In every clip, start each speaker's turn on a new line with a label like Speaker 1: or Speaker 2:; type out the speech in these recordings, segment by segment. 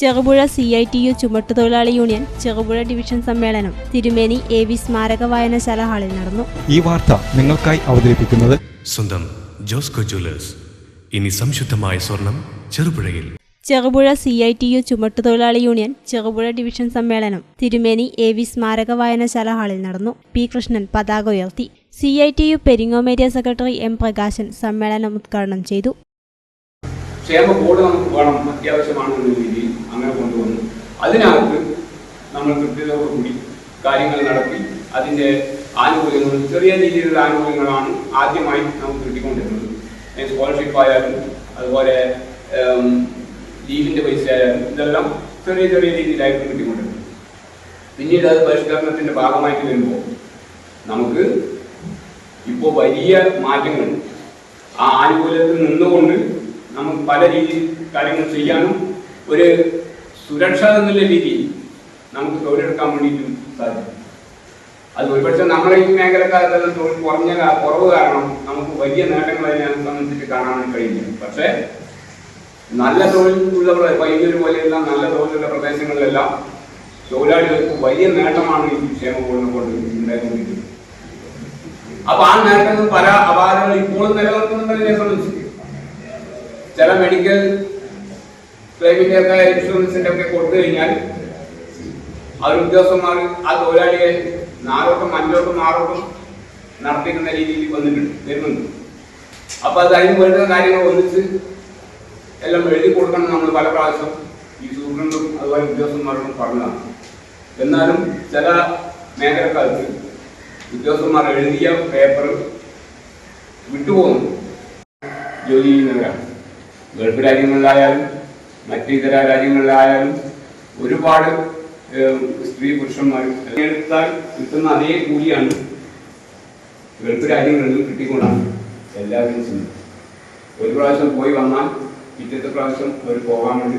Speaker 1: Cherupuzha C I T U ചുമട്ടുതൊഴിലാളി union Cherupuzha division സമ്മേളനം Thirumeni A V സ്മാരക വായനശാല ഹാളിൽ നടന്നു.
Speaker 2: ഈ വാർത്ത നിങ്ങൾക്കായി അവതരിപ്പിക്കുന്നത്
Speaker 3: സ്വന്തം ജോസ്കോ ജ്വല്ലേഴ്സ്. ഇനി സംശുദ്ധമായ സ്വർണം ചെറുപുഴയിൽ.
Speaker 1: Cherupuzha C I T U ചുമട്ടുതൊഴിലാളി union Cherupuzha division സമ്മേളനം തിരുമേനി എ വി സ്മാരക വായനശാല ഹാളിൽ നടന്നു. പി കൃഷ്ണൻ പതാക ഉയർത്തി. സി ഐ ടി യു പെരിങ്ങോമേരിയ സെക്രട്ടറി എം പ്രകാശൻ സമ്മേളനം ഉദ്ഘാടനം ചെയ്തു.
Speaker 4: ക്ഷേമ ബോർഡ് നമുക്ക് വേണം അത്യാവശ്യമാണ് എന്ന രീതിയിൽ അങ്ങനെ കൊണ്ടുവന്നു. അതിനകത്ത് നമ്മൾ കൃത്യതയോടുകൂടി കാര്യങ്ങൾ നടത്തി അതിന്റെ ആനുകൂല്യങ്ങൾ ചെറിയ രീതിയിലുള്ള ആനുകൂല്യങ്ങളാണ് ആദ്യമായി നമുക്ക് കിട്ടിക്കൊണ്ടിരുന്നത്. സ്കോളർഷിപ്പ് ആയാലും അതുപോലെ ലീവിന്റെ പൈസ ആയാലും ഇതെല്ലാം ചെറിയ ചെറിയ രീതിയിലായിരുന്നു കിട്ടിക്കൊണ്ടിരുന്നത്. പിന്നീട് അത് പരിഷ്കരണത്തിന്റെ ഭാഗമായിട്ട് വരുമ്പോൾ നമുക്ക് ഇപ്പോൾ വലിയ മാറ്റങ്ങൾ ആ ആനുകൂല്യത്തിൽ നിന്നുകൊണ്ട് നമുക്ക് പല രീതിയിൽ കാര്യങ്ങൾ ചെയ്യാനും ഒരു സുരക്ഷ എന്നുള്ള രീതിയിൽ നമുക്ക് തൊഴിലെടുക്കാൻ വേണ്ടിയിട്ടും സാധിക്കും. അത് ഒരുപക്ഷെ നമ്മളെ ഈ മേഖലക്കാരെല്ലാം തൊഴിൽ കുറഞ്ഞ കുറവ് കാരണം നമുക്ക് വലിയ നേട്ടങ്ങൾ അതിനെ സംബന്ധിച്ച് കാണാൻ കഴിയില്ല. പക്ഷേ നല്ല തൊഴിൽ ഉള്ള വൈദ്യുതി പോലെയുള്ള നല്ല തൊഴിലുള്ള പ്രദേശങ്ങളിലെല്ലാം തൊഴിലാളികൾക്ക് വലിയ നേട്ടമാണ് ഈ ക്ഷേമ കൊണ്ട് ഉണ്ടായിക്കൊണ്ടിരിക്കുന്നത് അപ്പൊ ആ നേട്ടങ്ങൾ പല അപാരങ്ങൾ ഇപ്പോഴും നിലനിർത്തുന്നുണ്ടതിനെ സംബന്ധിച്ച് ചില മെഡിക്കൽ ക്ലെയിമിന്റെ ഒക്കെ ഇൻഷുറൻസിന്റെ ഒക്കെ കൊടുത്തു കഴിഞ്ഞാൽ ആ ഒരു ഉദ്യോഗസ്ഥന്മാർ ആ തൊഴിലാളിയെ നാലോട്ടും അഞ്ചോട്ടും ആറോട്ടും നടത്തിക്കുന്ന രീതിയിൽ വന്നിട്ടുണ്ട് വരുന്നുണ്ട്. അപ്പൊ അത് അതിന് വേണ്ടുന്ന കാര്യങ്ങൾ ഒന്നിച്ച് എല്ലാം എഴുതി കൊടുക്കണം നമ്മൾ പല പ്രാവശ്യം ഈ സൂപ്രണ്ടും അതുപോലെ ഉദ്യോഗസ്ഥന്മാരോടും പറഞ്ഞതാണ്. എന്നാലും ചില മേഖലക്കാർക്ക് ഉദ്യോഗസ്ഥന്മാർ എഴുതിയ പേപ്പർ വിട്ടുപോകുന്നു. ജോലി ചെയ്യുന്നവരാണ്. ഗൾഫ് രാജ്യങ്ങളിലായാലും മറ്റ് ഇതര രാജ്യങ്ങളിലായാലും ഒരുപാട് സ്ത്രീ പുരുഷന്മാരും എടുത്താൽ കിട്ടുന്ന അതേ കൂലിയാണ് ഗൾഫ് രാജ്യങ്ങളിൽ കിട്ടിക്കൊണ്ടാണ് എല്ലാവരും ചെയ്യുന്നത് ഒരു പ്രാവശ്യം പോയി വന്നാൽ പിറ്റത്തെ പ്രാവശ്യം അവർ പോകാൻ വേണ്ടി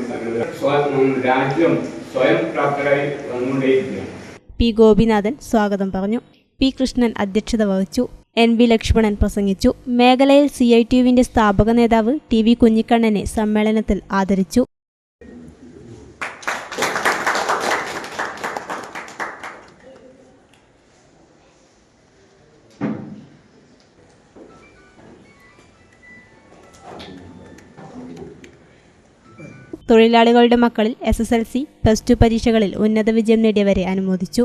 Speaker 4: സ്വയം രാജ്യം സ്വയം പ്രാപ്തരായി വന്നുകൊണ്ടേയിരിക്കുകയാണ്.
Speaker 1: പി ഗോപിനാഥൻ സ്വാഗതം പറഞ്ഞു. പി കൃഷ്ണൻ അധ്യക്ഷത വഹിച്ചു. എൻ വി ലക്ഷ്മണൻ പ്രസംഗിച്ചു. മേഖലയിൽ സി ഐ ടി യുവിന്റെ സ്ഥാപക നേതാവ് ടി വി കുഞ്ഞിക്കണ്ണനെ സമ്മേളനത്തിൽ ആദരിച്ചു. തൊഴിലാളികളുടെ മക്കളിൽ S S L C plus two പരീക്ഷകളിൽ ഉന്നത വിജയം നേടിയവരെ അനുമോദിച്ചു.